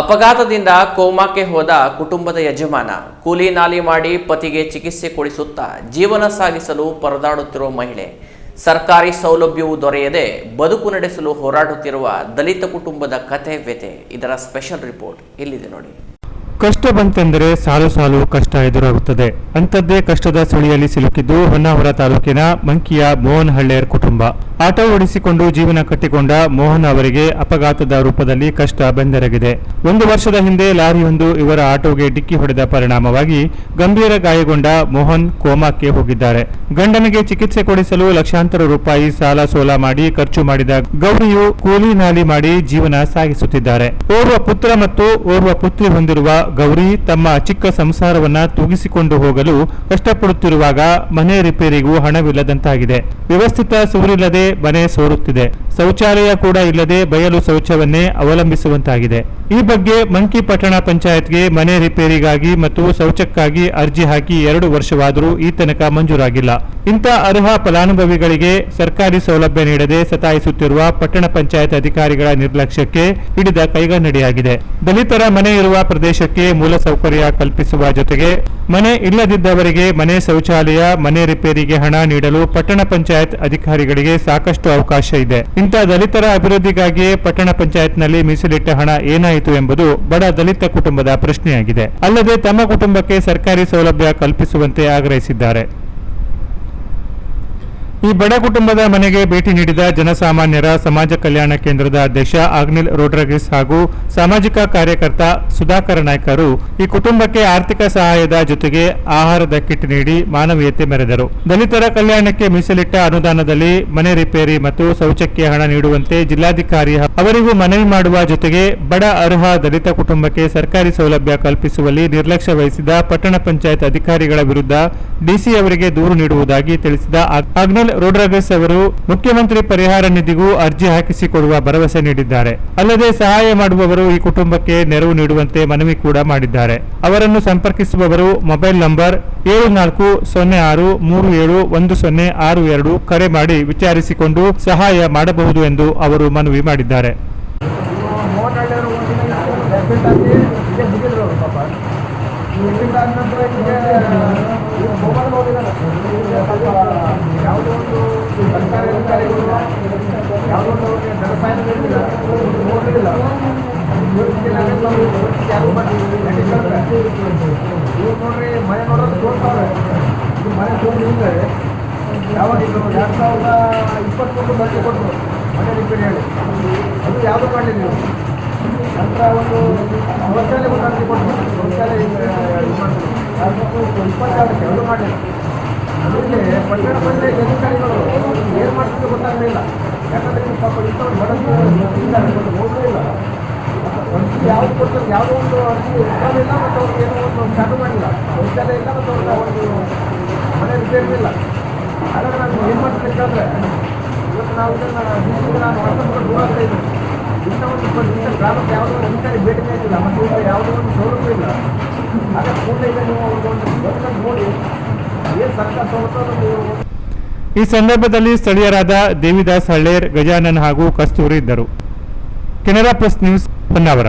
ಅಪಘಾತದಿಂದ ಕೋಮಾಕ್ಕೆ ಹೋದ ಕುಟುಂಬದ ಯಜಮಾನ ಕೂಲಿ ನಾಲಿ ಮಾಡಿ ಪತಿಗೆ ಚಿಕಿತ್ಸೆ ಕೊಡಿಸುತ್ತಾ ಜೀವನ ಸಾಗಿಸಲು ಪರದಾಡುತ್ತಿರುವ ಮಹಿಳೆ. ಸರ್ಕಾರಿ ಸೌಲಭ್ಯವು ದೊರೆಯದೆ ಬದುಕು ನಡೆಸಲು ಹೋರಾಡುತ್ತಿರುವ ದಲಿತ ಕುಟುಂಬದ ಕಥೆ ವ್ಯಥೆ. ಇದರ ಸ್ಪೆಷಲ್ ರಿಪೋರ್ಟ್ ಇಲ್ಲಿದೆ ನೋಡಿ. ಕಷ್ಟ ಬಂತೆಂದರೆ ಸಾಲು ಸಾಲು ಕಷ್ಟ ಎದುರಾಗುತ್ತದೆ. ಅಂಥದ್ದೇ ಕಷ್ಟದ ಸುಳಿಯಲ್ಲಿ ಸಿಲುಕಿದ್ದು ಹೊನ್ನಾವರ ತಾಲೂಕಿನ ಮಂಕಿಯ ಮೋಹನ್ ಹಳ್ಳೆಯರ್ ಕುಟುಂಬ. ಆಟೋ ಓಡಿಸಿಕೊಂಡು ಜೀವನ ಕಟ್ಟಿಕೊಂಡ ಮೋಹನ್ ಅವರಿಗೆ ಅಪಘಾತದ ರೂಪದಲ್ಲಿ ಕಷ್ಟ ಬೆಂದೆರಗಿದೆ. ಒಂದು ವರ್ಷದ ಹಿಂದೆ ಲಾರಿಯೊಂದು ಇವರ ಆಟೋಗೆ ಡಿಕ್ಕಿ ಹೊಡೆದ ಪರಿಣಾಮವಾಗಿ ಗಂಭೀರ ಗಾಯಗೊಂಡ ಮೋಹನ್ ಕೋಮಾಕ್ಕೆ ಹೋಗಿದ್ದಾರೆ. ಗಂಡನಿಗೆ ಚಿಕಿತ್ಸೆ ಕೊಡಿಸಲು ಲಕ್ಷಾಂತರ ರೂಪಾಯಿ ಸಾಲ ಸೋಲ ಮಾಡಿ ಖರ್ಚು ಮಾಡಿದ ಗೌರಿಯು ಕೂಲಿ ನಾಲಿ ಮಾಡಿ ಜೀವನ ಸಾಗಿಸುತ್ತಿದ್ದಾರೆ. ಓರ್ವ ಪುತ್ರ ಮತ್ತು ಓರ್ವ ಪುತ್ರಿ ಹೊಂದಿರುವ ಗೌರಿ ತಮ್ಮ ಚಿಕ್ಕ ಸಂಸಾರವನ್ನ ತೂಗಿಸಿಕೊಂಡು ಹೋಗಲು ಕಷ್ಟಪಡುತ್ತಿರುವಾಗ ಮನೆ ರಿಪೇರಿಗೂ ಹಣವಿಲ್ಲದಂತಾಗಿದೆ. ವ್ಯವಸ್ಥಿತ ಸೂರಿಲ್ಲದೆ ಮನೆ ಸೋರುತ್ತಿದೆ. ಶೌಚಾಲಯ ಕೂಡ ಇಲ್ಲದೆ ಬಯಲು ಶೌಚವನ್ನೇ ಅವಲಂಬಿಸುವಂತಾಗಿದೆ. ಈ ಬಗ್ಗೆ ಮಂಕಿ ಪಟ್ಟಣ ಪಂಚಾಯತ್ಗೆ ಮನೆ ರಿಪೇರಿಗಾಗಿ ಮತ್ತು ಶೌಚಕ್ಕಾಗಿ ಅರ್ಜಿ ಹಾಕಿ ಎರಡು ವರ್ಷವಾದರೂ ಈ ತನಕ ಮಂಜೂರಾಗಿಲ್ಲ. ಇಂಥ ಅರ್ಹ ಫಲಾನುಭವಿಗಳಿಗೆ ಸರ್ಕಾರಿ ಸೌಲಭ್ಯ ನೀಡದೆ ಸತಾಯಿಸುತ್ತಿರುವ ಪಟ್ಟಣ ಪಂಚಾಯತ್ ಅಧಿಕಾರಿಗಳ ನಿರ್ಲಕ್ಷ್ಯಕ್ಕೆ ಹಿಡಿದ ಕೈಗನ್ನಡಿಯಾಗಿದೆ. ದಲಿತರ ಮನೆ ಇರುವ ಪ್ರದೇಶಕ್ಕೆ ಮೂಲಸೌಕರ್ಯ ಕಲ್ಪಿಸುವ ಜೊತೆಗೆ ಮನೆ ಇಲ್ಲದಿದ್ದವರಿಗೆ ಮನೆ ಶೌಚಾಲಯ, ಮನೆ ರಿಪೇರಿಗೆ ಹಣ ನೀಡಲು ಪಟ್ಟಣ ಪಂಚಾಯತ್ ಅಧಿಕಾರಿಗಳಿಗೆ ಸಾಕಷ್ಟು ಅವಕಾಶ ಇದೆ. ಇಂಥ ದಲಿತರ ಅಭಿವೃದ್ಧಿಗಾಗಿಯೇ ಪಟ್ಟಣ ಪಂಚಾಯತ್ನಲ್ಲಿ ಮೀಸಲಿಟ್ಟ ಹಣ ಏನಾಯಿತು ಎಂಬುದು ಬಡ ದಲಿತ ಕುಟುಂಬದ ಪ್ರಶ್ನೆಯಾಗಿದೆ. ಅಲ್ಲದೆ ತಮ್ಮ ಕುಟುಂಬಕ್ಕೆ ಸರ್ಕಾರಿ ಸೌಲಭ್ಯ ಕಲ್ಪಿಸುವಂತೆ ಆಗ್ರಹಿಸಿದ್ದಾರೆ. ಈ ಬಡ ಕುಟುಂಬದ ಮನೆಗೆ ಭೇಟಿ ನೀಡಿದ ಜನಸಾಮಾನ್ಯರ ಸಮಾಜ ಕಲ್ಯಾಣ ಕೇಂದ್ರದ ಅಧ್ಯಕ್ಷ ಆಗ್ನಿಲ್ ರೋಡ್ರಗಿಸ್ ಹಾಗೂ ಸಾಮಾಜಿಕ ಕಾರ್ಯಕರ್ತ ಸುಧಾಕರ ನಾಯ್ಕರು ಈ ಕುಟುಂಬಕ್ಕೆ ಆರ್ಥಿಕ ಸಹಾಯದ ಜೊತೆಗೆ ಆಹಾರದ ಕಿಟ್ ನೀಡಿ ಮಾನವೀಯತೆ ಮೆರೆದರು. ದಲಿತರ ಕಲ್ಯಾಣಕ್ಕೆ ಮೀಸಲಿಟ್ಟ ಅನುದಾನದಲ್ಲಿ ಮನೆ ರಿಪೇರಿ ಮತ್ತು ಶೌಚಕ್ಕೆ ಹಣ ನೀಡುವಂತೆ ಜಿಲ್ಲಾಧಿಕಾರಿ ಅವರಿಗೂ ಮನವಿ ಮಾಡುವ ಜೊತೆಗೆ ಬಡ ಅರ್ಹ ದಲಿತ ಕುಟುಂಬಕ್ಕೆ ಸರ್ಕಾರಿ ಸೌಲಭ್ಯ ಕಲ್ಪಿಸುವಲ್ಲಿ ನಿರ್ಲಕ್ಷ್ಯ ವಹಿಸಿದ ಪಟ್ಟಣ ಪಂಚಾಯತ್ ಅಧಿಕಾರಿಗಳ ವಿರುದ್ಧ ಡಿಸಿ ಅವರಿಗೆ ದೂರು ನೀಡುವುದಾಗಿ ತಿಳಿಸಿದ ಆಗ್ನಲ್ ರೋಡ್ರಗಸ್ ಅವರು ಮುಖ್ಯಮಂತ್ರಿ ಪರಿಹಾರ ನಿಧಿಗೂ ಅರ್ಜಿ ಹಾಕಿಸಿಕೊಡುವ ಭರವಸೆ ನೀಡಿದ್ದಾರೆ. ಅಲ್ಲದೆ ಸಹಾಯ ಮಾಡುವವರು ಈ ಕುಟುಂಬಕ್ಕೆ ನೆರವು ನೀಡುವಂತೆ ಮನವಿ ಕೂಡ ಮಾಡಿದ್ದಾರೆ. ಅವರನ್ನು ಸಂಪರ್ಕಿಸುವವರು ಮೊಬೈಲ್ ನಂಬರ್ ಏಳು ನಾಲ್ಕು ಸೊನ್ನೆ ಆರು ಮೂರು ಏಳು ಒಂದು ಸೊನ್ನೆ ಆರು ಎರಡು ಕರೆ ಮಾಡಿ ವಿಚಾರಿಸಿಕೊಂಡು ಸಹಾಯ ಮಾಡಬಹುದು ಎಂದು ಅವರು ಮನವಿ ಮಾಡಿದ್ದಾರೆ ಮೋಹನ್ ಹಳ್ಳಿಯವರು ಒಂದಿನ ಡೆಬಿಟ್ ಆಗಿ ಹೀಗೆ ಬಿದ್ದಿದ್ರು ಅವರು ಪಾಪ ಈ ಎಡ್ಮಿಟ್ ಆದ ನಂತರ ಈಗ ಮೊಬೈಲ್ ನೋಡಿದಾರೆ ಈಗ ಸ್ವಲ್ಪ ಯಾವುದೋ ಒಂದು ಸರ್ಕಾರಿ ಅಧಿಕಾರಿಗಳು ಯಾವುದೋ ಒಂದು ಅವ್ರಿಗೆ ಧನ ಸಹಾಯ ನೀಡಿಲ್ಲ ನೋಡಲಿಲ್ಲ ಯಾರು ಮಾಡಿ ಇವ್ರು ನೋಡ್ರಿ ಮನೆ ನೋಡೋದು ತೋರ್ತಾವ್ರೆ ಇದು ಮನೆ ಯಾವಾಗ ಇದು ಎರಡು ಸಾವಿರದ ಇಪ್ಪತ್ತೊಂದು ಬಂದು ಕೊಟ್ಟರು ಹೇಳಿ ಅದು ಯಾವುದೂ ನೀವು ಒಂದು ಶೌಚಾಲಯ ಒಂದು ಅರ್ಜಿ ಕೊಟ್ಟರು ಶೌಚಾಲಯ ಇದು ಮಾಡಿದ್ರು ಇಪ್ಪತ್ತೆರಡಕ್ಕೆ ಅದು ಮಾಡಲಿಲ್ಲ ಪಟ್ಟಣ ಬಂದರೆ ಗೊತ್ತಾಗಲಿಲ್ಲ ಯಾಕಂದರೆ ಪಾಪ ಇಂಥವ್ರು ಬಡವರು ಹೋಗಲೇ ಇಲ್ಲ. ಒಂದು ಯಾವ್ದು ಕೊಡ್ತಾರೆ ಯಾವುದೋ ಒಂದು ಅರ್ಜಿ ಇಲ್ಲ, ಮತ್ತು ಅವ್ರಿಗೆ ಏನೋ ಒಂದು ಚಾಲು ಮಾಡಿಲ್ಲ. ಶೌಚಾಲಯ ಇಲ್ಲ, ಮತ್ತು ಅವ್ರಿಗೆ ಒಂದು ಮನೆ ರಿಪೇರಿ ಇಲ್ಲ. ಹಾಗಾದ್ರೆ ನಾನು ಏನು ಮಾಡ್ತೀನಿ ಕೇಳಿದ್ರೆ ಇವತ್ತು ನಾವು ಇದನ್ನು ನಾನು ವಾಟ್ಸಪ್ಗೆ ದೂರ ಆಗ್ತಾ ಇದ್ದೀನಿ ಇಂಥ ಒಂದು ಇಪ್ಪತ್ತು ನಿಮಿಷ ಗ್ರಾಮಕ್ಕೆ ಯಾವುದೋ ಒಂದು ಅಧಿಕಾರಿ ಭೇಟಿ ನೀಡಿಲ್ಲ ಮತ್ತು ಯಾವುದೋ ಒಂದು ಸೌಲಭ್ಯ ಇಲ್ಲ ಹಾಗಾದ್ರೆ ಕೂಡಲೇ ಈಗ ನೀವು ಒಂದು ಒಂದು ಬಂದು ನೋಡಿ ಏನು ಸರ್ಕಾರ ಸೌಲಭ್ಯ ನೀವು ಈ ಸಂದರ್ಭದಲ್ಲಿ ಸ್ಥಳೀಯರಾದ ದೇವಿದಾಸ್ ಹಳ್ಳೇರ್ ಗಜಾನನ್ ಹಾಗೂ ಕಸ್ತೂರಿ ಇದ್ದರು. Canara press news Honnavar.